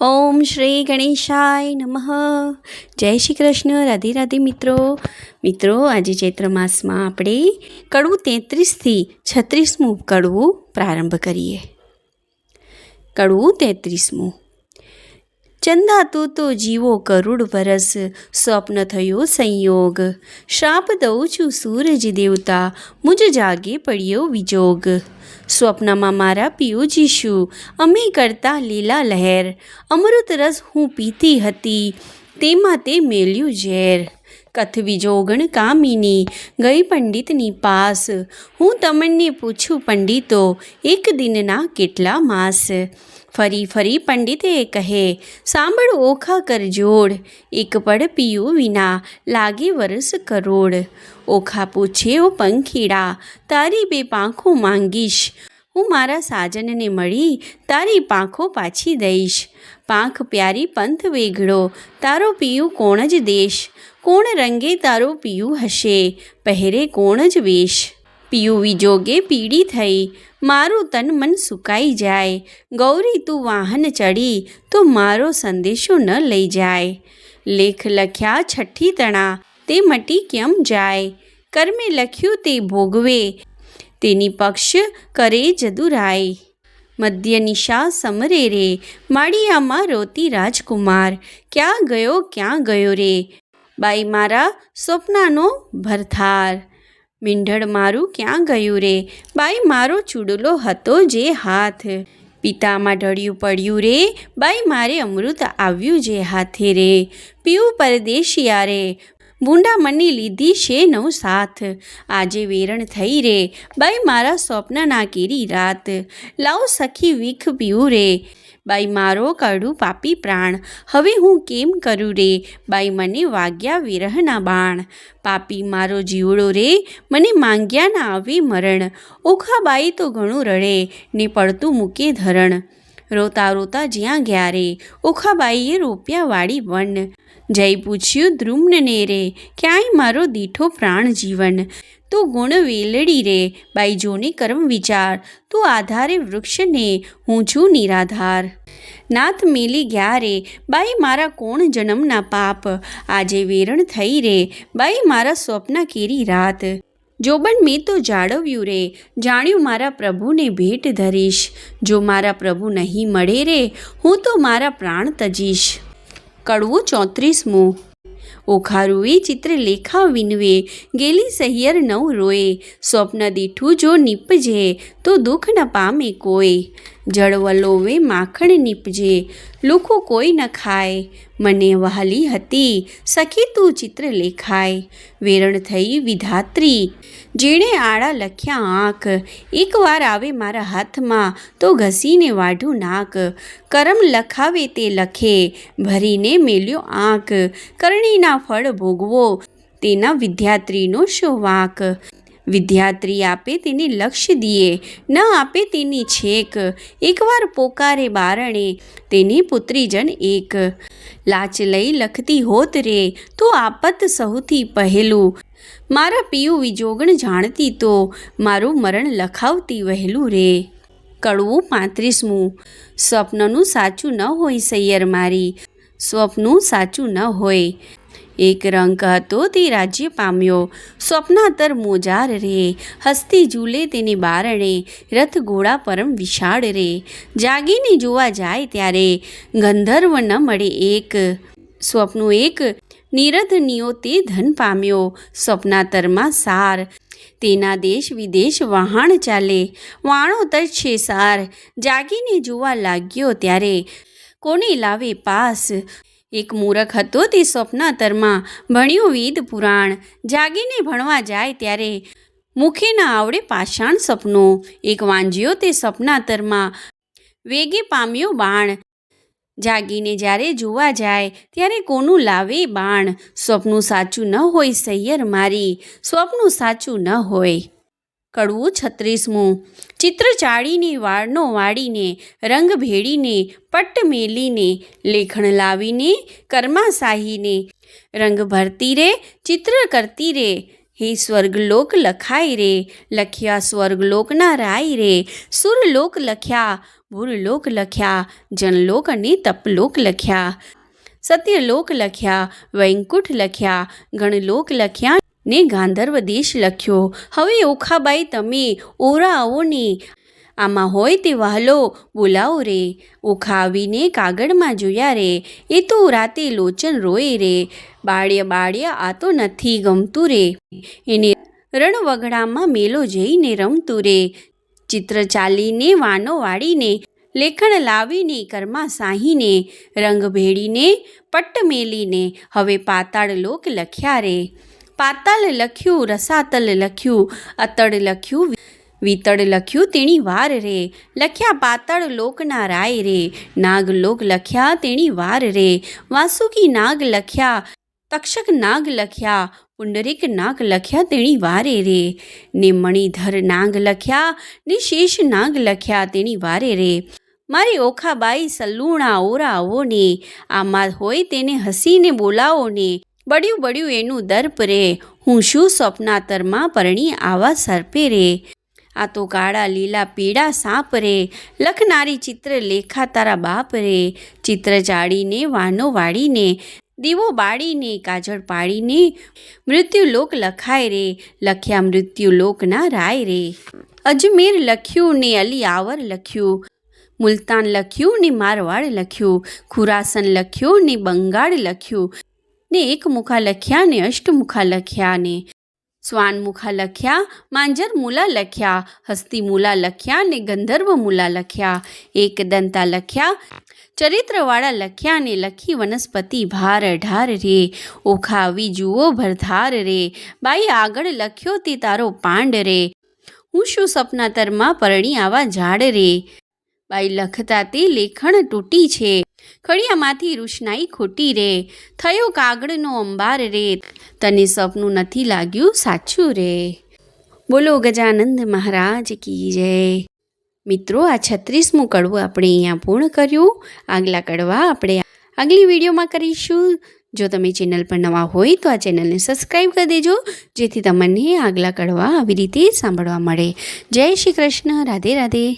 ઓમ શ્રી ગણેશાય નમઃ. જય શ્રી કૃષ્ણ. રાધે રાધે મિત્રો. મિત્રો, આજે ચૈત્ર માસમાં આપણે કડવું તેત્રીસથી છત્રીસમું કડવું પ્રારંભ કરીએ. કડવું તેત્રીસમું. ચંદા તું જીવો કરુડ વરસ, સ્વપ્ન થયો સંયોગ. શ્રાપ દઉં છું સૂરજ દેવતા, મુજ જાગે પડ્યો વિજોગ. સ્વપ્નમાં મારા પિયુજીશું અમે કરતા લીલા લહેર. અમૃત રસ હું પીતી હતી, તેમાં તે મેલ્યું ઝેર. કથવી જોગણ કામિની ગઈ પંડિતની પાસ. હું તમને પૂછું પંડિતો, એક દિનના કેટલા માસ? ફરી ફરી પંડિતે કહે, સાંભળ ઓખા કરજોડ એક પડ પીયું વિના લાગે વરસ કરોડ. ઓખા પૂછે ઓ પંખીડા, તારી બે પાંખો માંગીશ. હું મારા સાજનને મળી તારી પાંખો પાછી દઈશ. પાંખ પ્યારી પંથ વેગળો તારો પિયું કોણ જ દેશ? કોણ રંગે તારો પિયું હશે? પહેરે કોણ જ વેશ? પિયું વિજોગે પીડી થઈ, મારું તન મન સુકાઈ જાય. ગૌરી તું વાહન ચડી તો મારો સંદેશો ન લઈ જાય. લેખ લખ્યા છઠ્ઠી તણા, તે મટી કેમ જાય? કર્મે લખ્યું તે ભોગવે તેની પક્ષ કરે જદુરાય. મધ્ય નિશા સમરે રે, માળિયામાં રોતી રાજકુમાર. ક્યાં ગયો ક્યાં ગયો રે? બાઈ મારા સ્વપ્નાનો ભરથાર. મીંઢળ મારું ક્યાં ગયું રે? બાઈ મારો ચૂડલો હતો જે હાથ. પિતામાં ઢળ્યું પડ્યું રે, બાઈ મારે અમૃત આવ્યું જે હાથે રે. પીવું પરદેશિયા રે બુંડા મની લીધી છે નવ સાથ. આજે વેરણ થઈ રે, બાઈ મારા સ્વપ્નના કેરી રાત. લાવ સખી વીખ પીવું રે, બાઈ મારો કાઢું પાપી પ્રાણ. હવે હું કેમ કરું રે, બાઈ મને વાગ્યા વિરહના બાણ. પાપી મારો જીવડો રે, મને માંગ્યા ના આવે મરણ. ઓખા બાઈ તો ઘણું રડે, ને પડતું મૂકે ધરણ. રોતા રોતા જ્યાં ગયા રે, ઓખાબાઈએ રોપ્યા વાળી વન. જય પૂછ્યું ધ્રુમને રે, ક્યાંય મારો દીઠો પ્રાણ જીવન? તું ગુણ વેલડી રે બાઈ જોને કર્મ વિચાર. તું આધારે વૃક્ષને હું છું નિરાધાર. નાથ મેલી ગયા રે, બાઈ, મારા કોણ જન્મના પાપ? આજે વેરણ થઈ રે, બાઈ, મારા સ્વપ્ન કેરી રાત. જોબન મેં તો જાળવ્યું રે, જાણ્યું મારા પ્રભુને ભેટ ધરીશ. જો મારા પ્રભુ નહીં મળે રે, હું તો મારા પ્રાણ તજીશ. કડવું ચોત્રીસમું. ઓખારુએ ચિત્રલેખા વિનવે, ગેલી સહિયર નવ રોએ. સ્વપ્ન દીઠું જો નીપજે, તો દુઃખ ન પામે કોઈ. જળવલોવે માખણ નીપજે, લુખું કોઈ ન ખાય. મને વહાલી હતી, સખી તું ચિત્ર લેખાય. વેરણ થઈ વિધાત્રી, જેણે આડા લખ્યા આંખ. એકવાર આવે મારા હાથમાં, તો ઘસીને વાઢું નાક. કરમ લખાવે તે લખે, ભરીને મેલ્યો આંખ. કરણીના ફળ ભોગવો, તેના વિદ્યાત્રીનો શો વાંક વિદ્યાત્રી આપે તેને લક્ષ્ય દીએ, ન આપે તેની છેક. એકવાર પોકારે બારણે, તેની પુત્રીજન એક. લાચ લઈ લખતી હોત રે, તો આપત સૌથી પહેલું. મારા પિયુ વિજોગણ જાણતી તો, મારું મરણ લખાવતી વહેલું રે. કડવું પાંત્રીસમું. સ્વપ્નનું સાચું ન હોય સૈયર મારી. સ્વપ્નું સાચું ન હોય. એક રંગ હતો તે રાજ્ય પામ્યો. સ્વપ્નાતર મોજાર રે. હસ્તી ઝૂલે તેની બારણે. રથ ઘોડા પરમ વિશાળ રે. જાગીને જોવા જાય ત્યારે ગંધર્વ ન મળે એક. સ્વપ્નું એક નિરધનીઓ તે ધન પામ્યો. સ્વપ્નાતરમાં સાર. તેના દેશ વિદેશ વહાણ ચાલે. વાણો તરછે સાર. જાગીને જોવા લાગ્યો ત્યારે કોને લાવે પાસ? એક મૂરખ હતો તે સ્વપ્નાતરમાં ભણ્યો વેદ પુરાણ. જાગીને ભણવા જાય ત્યારે મુખે ન આવડે પાષાણ સપનો. એક વાંજ્યો તે સ્વપ્નાતરમાં વેગે પામ્યો બાણ. જાગીને જ્યારે જોવા જાય ત્યારે કોનું લાવે બાણ? સ્વપ્નું સાચું ન હોય સૈયર મારી. સ્વપ્નું સાચું ન હોય કડવું છત્રીસમું. ચિત્ર ચાળીને વાળનો વાળીને, રંગ ભેળીને, પટ્ટ મેલીને, લેખણ લાવીને કર્માશાહીને રંગ ભરતી રે, ચિત્ર કરતી રે, હે સ્વર્ગલોક લખાય રે, લખ્યા સ્વર્ગલોકના રાય રે. સુરલોક લખ્યા, ભૂરલોક લખ્યા, જનલોક અને તપલોક લખ્યા. સત્યલોક લખ્યા, વૈકુંઠ લખ્યા, ગણલોક લખ્યા ને ગાંધર્વ દેશ લખ્યો. હવે ઓખાબાઈ, તમે ઓરા આવો ને. આમાં હોય તે વહાલો, બોલાવો રે. ઓખા આવીને કાગળમાં જોયા રે. એ તો રાતે લોચન રોય રે. બાળ્ય બાળ્ય, આ તો નથી ગમતું રે. એને રણવગડામાં મેલો જઈને રમતું રે. ચિત્ર ચાલીને, વાનો વાળીને, લેખણ લાવીને, કર્મા સાહીને, રંગ ભેળીને, પટ્ટ મેલીને, હવે પાતાળ લોક લખ્યા રે. પાતાળ લખ્યું રસાતલ લખ્યું અતડ લખ્યું, વિતળ લખ્યું, તેણી વાર રે. લખ્યા પાતાળ લોકના રાય રે. નાગ લોક લખ્યા, તેણી વાર રે. વાસુકી નાગ લખ્યા, તક્ષક નાગ લખ્યા, પુંડરીક નાગ લખ્યા, તેણી વારે રે. ને મણિધર નાગ લખ્યા ને શેષ નાગ લખ્યા, તેણી વારે રે. મારી ઓખાબાઈ સલ્લુણા ઓરા આવો ને આમાં હોય તેને હસીને બોલાવો ને બળ્યું બળ્યું એનું દર્પ રે. હું શું સ્વપ્નાતરમાં પરણી આવા સર્પે રે? આ તો કાળા લીલા પીળા સાપ રે. લખનારી ચિત્ર લેખા તારા બાપ રે. ચિત્ર જાળીને, વાનો વાળીને, દીવો બાળીને, કાજળ પાડીને મૃત્યુલોક લખાય રે. લખ્યા મૃત્યુલોકના રાય રે. અજમેર લખ્યું ને અલી આવર લખ્યું. મુલતાન લખ્યું ને મારવાડ લખ્યું. ખુરાસન લખ્યું ને બંગાળ લખ્યું. ને એકમુખા લખ્યા ને અષ્ટમુખા લખ્યા ને. સ્વાનમુખા લખ્યા, માંજર મૂલા લખ્યા, હસ્તી મૂલા લખ્યા ને ગંધર્વ મૂલા લખ્યા એકદંતા લખ્યા, ચરિત્રવાળા લખ્યા ને લખી વનસ્પતિ ભાર અઢાર રે, ઓખા આવી જુઓ ભરધાર રે, બાઈ આગળ લખ્યો તે તારો પાંડ રે, હું શું સપનાતરમાં પરણી આવા ઝાડ રે. બાઈ લખતા તે લેખણ તૂટી છે ખડિયામાંથી રૂશનાઈ ખોટી રે. થયો કાગળનો અંબાર રે. તને સપનું નથી લાગ્યું સાચું રે. બોલો ગજાનંદ મહારાજ કી જય. મિત્રો, આ છત્રીસમું કડવું આપણે અહીંયા પૂર્ણ કર્યું. આગલા કડવા આપણે આગલી વિડીયોમાં કરીશું. જો તમે ચેનલ પર નવા હોય તો આ ચેનલને સબસ્ક્રાઈબ કરી દેજો, જેથી તમને આગલા કડવા આવી રીતે સાંભળવા મળે. જય શ્રી કૃષ્ણ. રાધે રાધે.